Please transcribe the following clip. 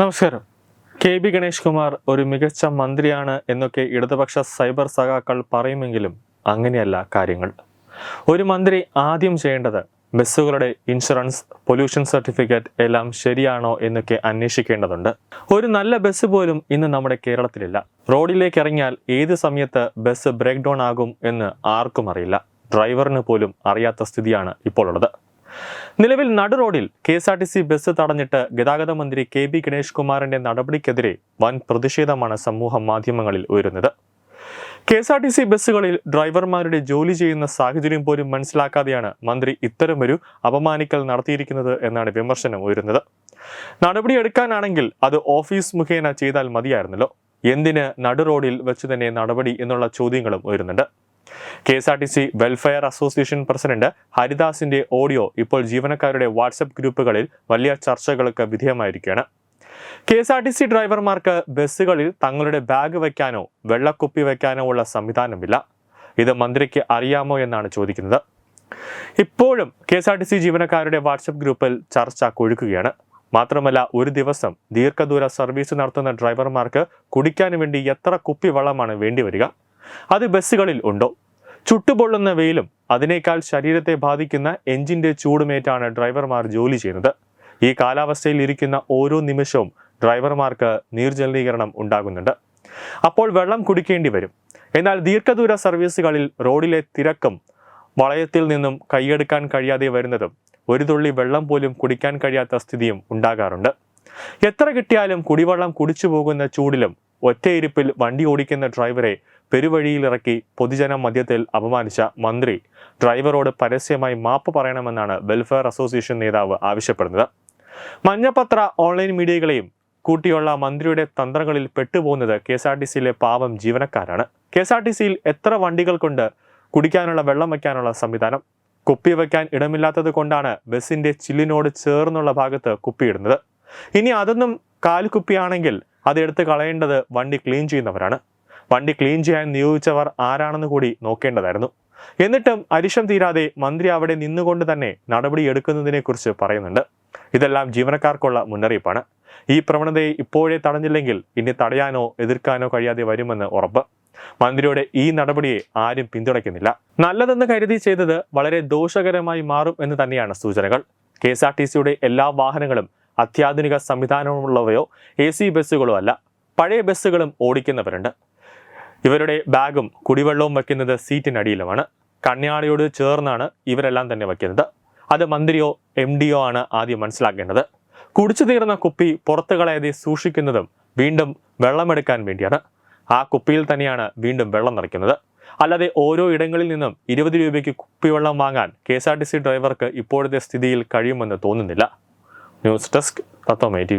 നമസ്കാരം. K B Ganesh Kumar ഒരു മികച്ച മന്ത്രിയാണ് എന്നൊക്കെ ഇടതുപക്ഷ സൈബർ സഖാക്കൾ പറയുമെങ്കിലും അങ്ങനെയല്ല കാര്യങ്ങൾ. ഒരു മന്ത്രി ആദ്യം ചെയ്യേണ്ടത് ബസ്സുകളുടെ ഇൻഷുറൻസ് പൊല്യൂഷൻ സർട്ടിഫിക്കറ്റ് എല്ലാം ശരിയാണോ എന്നൊക്കെ അന്വേഷിക്കേണ്ടതുണ്ട്. ഒരു നല്ല ബസ് പോലും ഇന്ന് നമ്മുടെ കേരളത്തിലില്ല. റോഡിലേക്ക് ഇറങ്ങിയാൽ ഏത് സമയത്ത് ബസ് ബ്രേക്ക് ഡൗൺ ആകും എന്ന് ആർക്കും അറിയില്ല. ഡ്രൈവറിന് പോലും അറിയാത്ത സ്ഥിതിയാണ് ഇപ്പോൾ ഉള്ളത് നിലവിൽ നടു റോഡിൽ K S R T C bus തടഞ്ഞിട്ട് ഗതാഗത മന്ത്രി കെ ബി ഗണേഷ് കുമാറിന്റെ നടപടിക്കെതിരെ വൻ പ്രതിഷേധമാണ് സമൂഹ മാധ്യമങ്ങളിൽ ഉയരുന്നത്. K S R T C ബസ്സുകളിൽ ഡ്രൈവർമാരുടെ ജോലി ചെയ്യുന്ന സാഹചര്യം പോലും മനസ്സിലാക്കാതെയാണ് മന്ത്രി ഇത്തരമൊരു അപമാനിക്കൽ നടത്തിയിരിക്കുന്നത് എന്നാണ് വിമർശനം ഉയരുന്നത്. നടപടിയെടുക്കാനാണെങ്കിൽ അത് ഓഫീസ് മുഖേന ചെയ്താൽ മതിയായിരുന്നല്ലോ. എന്തിന് നടു റോഡിൽ വെച്ച് തന്നെ നടപടി എന്നുള്ള ചോദ്യങ്ങളും ഉയരുന്നുണ്ട്. K S R T C welfare association president ഹരിദാസിന്റെ audio ഇപ്പോൾ ജീവനക്കാരുടെ വാട്സപ്പ് ഗ്രൂപ്പുകളിൽ വലിയ ചർച്ചകൾക്ക് വിധേയമായിരിക്കുകയാണ്. K S R T C ഡ്രൈവർമാർക്ക് ബസ്സുകളിൽ തങ്ങളുടെ ബാഗ് വയ്ക്കാനോ വെള്ളക്കുപ്പി വയ്ക്കാനോ ഉള്ള സംവിധാനമില്ല. ഇത് മന്ത്രിക്ക് അറിയാമോ എന്നാണ് ചോദിക്കുന്നത്. ഇപ്പോഴും K S R T C ജീവനക്കാരുടെ വാട്സപ്പ് ഗ്രൂപ്പിൽ ചർച്ച കൊഴുക്കുകയാണ്. മാത്രമല്ല ഒരു ദിവസം ദീർഘദൂര സർവീസ് നടത്തുന്ന ഡ്രൈവർമാർക്ക് കുടിക്കാൻ വേണ്ടി എത്ര കുപ്പി വെള്ളമാണ് വേണ്ടിവരിക അത് ബസ്സുകളിൽ ഉണ്ടോ? ചുട്ടുപൊള്ളുന്ന വെയിലും അതിനേക്കാൾ ശരീരത്തെ ബാധിക്കുന്ന എഞ്ചിന്റെ ചൂടുമേറ്റാണ് ഡ്രൈവർമാർ ജോലി ചെയ്യുന്നത്. ഈ കാലാവസ്ഥയിൽ ഇരിക്കുന്ന ഓരോ നിമിഷവും ഡ്രൈവർമാർക്ക് നീർജലീകരണം ഉണ്ടാകുന്നുണ്ട്. അപ്പോൾ വെള്ളം കുടിക്കേണ്ടി വരും. എന്നാൽ ദീർഘദൂര സർവീസുകളിൽ റോഡിലെ തിരക്കും വളയത്തിൽ നിന്നും കൈയെടുക്കാൻ കഴിയാതെ വരുന്നതും ഒരു തുള്ളി വെള്ളം പോലും കുടിക്കാൻ കഴിയാത്ത സ്ഥിതിയും ഉണ്ടാകാറുണ്ട്. എത്ര കിട്ടിയാലും കുടിവെള്ളം കുടിച്ചു പോകുന്ന ചൂടിലും ഒറ്റയിരിപ്പിൽ വണ്ടി ഓടിക്കുന്ന ഡ്രൈവറെ പെരുവഴിയിലിറക്കി പൊതുജന മധ്യത്തിൽ അപമാനിച്ച മന്ത്രി. ഡ്രൈവറോട് പരസ്യമായി മാപ്പ് പറയണമെന്നാണ് വെൽഫെയർ അസോസിയേഷൻ നേതാവ് ആവശ്യപ്പെടുന്നത്. മഞ്ഞപത്ര ഓൺലൈൻ മീഡിയകളെയും കൂട്ടിയുള്ള മന്ത്രിയുടെ തന്ത്രങ്ങളിൽ പെട്ടുപോകുന്നത് കെ എസ് ആർ ടി സിയിലെ പാവം ജീവനക്കാരാണ്. കെ എസ് ആർ ടി സിയിൽ എത്ര വണ്ടികൾ കൊണ്ട് കുടിക്കാനുള്ള വെള്ളം വയ്ക്കാനുള്ള സംവിധാനം? കുപ്പി വയ്ക്കാൻ ഇടമില്ലാത്തത് കൊണ്ടാണ് ബസിന്റെ ചില്ലിനോട് ചേർന്നുള്ള ഭാഗത്ത് കുപ്പിയിടുന്നത്. ഇനി അതൊന്നും കാൽക്കുപ്പിയാണെങ്കിൽ അത് എടുത്ത് കളയേണ്ടത് വണ്ടി ക്ലീൻ ചെയ്യുന്നവരാണ്. വണ്ടി ക്ലീൻ ചെയ്യാൻ നിയോഗിച്ചവർ ആരാണെന്ന് കൂടി നോക്കേണ്ടതായിരുന്നു. എന്നിട്ടും അരിശം തീരാതെ മന്ത്രി അവിടെ നിന്നുകൊണ്ട് തന്നെ നടപടി എടുക്കുന്നതിനെ കുറിച്ച് പറയുന്നുണ്ട്. ഇതെല്ലാം ജീവനക്കാർക്കുള്ള മുന്നറിയിപ്പാണ്. ഈ പ്രവണതയെ ഇപ്പോഴേ തടഞ്ഞില്ലെങ്കിൽ ഇനി തടയാനോ എതിർക്കാനോ കഴിയാതെ വരുമെന്ന് ഉറപ്പ്. മന്ത്രിയുടെ ഈ നടപടിയെ ആരും പിന്തുണയ്ക്കുന്നില്ല. നല്ലതെന്ന് കരുതി ചെയ്തത് വളരെ ദോഷകരമായി മാറും എന്ന് തന്നെയാണ് സൂചനകൾ. കെ എസ് ആർ ടി സിയുടെ എല്ലാ വാഹനങ്ങളും അത്യാധുനിക സംവിധാനമുള്ളവയോ എ സി ബസ്സുകളോ അല്ല പഴയ ബസ്സുകളും ഓടിക്കുന്നവരുണ്ട്. ഇവരുടെ ബാഗും കുടിവെള്ളവും വയ്ക്കുന്നത് സീറ്റിനടിയിലുമാണ് കണ്യാളിയോട് ചേർന്നാണ് ഇവരെല്ലാം തന്നെ വയ്ക്കുന്നത്. അത് മന്ത്രിയോ എം ഡിയോ ആണ് ആദ്യം മനസ്സിലാക്കേണ്ടത്. കുടിച്ചു തീർന്ന കുപ്പി പുറത്തു കളയാതെ സൂക്ഷിക്കുന്നതും വീണ്ടും വെള്ളമെടുക്കാൻ വേണ്ടിയാണ്. ആ കുപ്പിയിൽ തന്നെയാണ് വീണ്ടും വെള്ളം നിറയ്ക്കുന്നത്. അല്ലാതെ ഓരോ ഇടങ്ങളിൽ നിന്നും ഇരുപത് രൂപയ്ക്ക് കുപ്പിവെള്ളം വാങ്ങാൻ K S R T C ഡ്രൈവർക്ക് ഇപ്പോഴത്തെ സ്ഥിതിയിൽ കഴിയുമെന്ന് തോന്നുന്നില്ല. News desk തത്വമേ T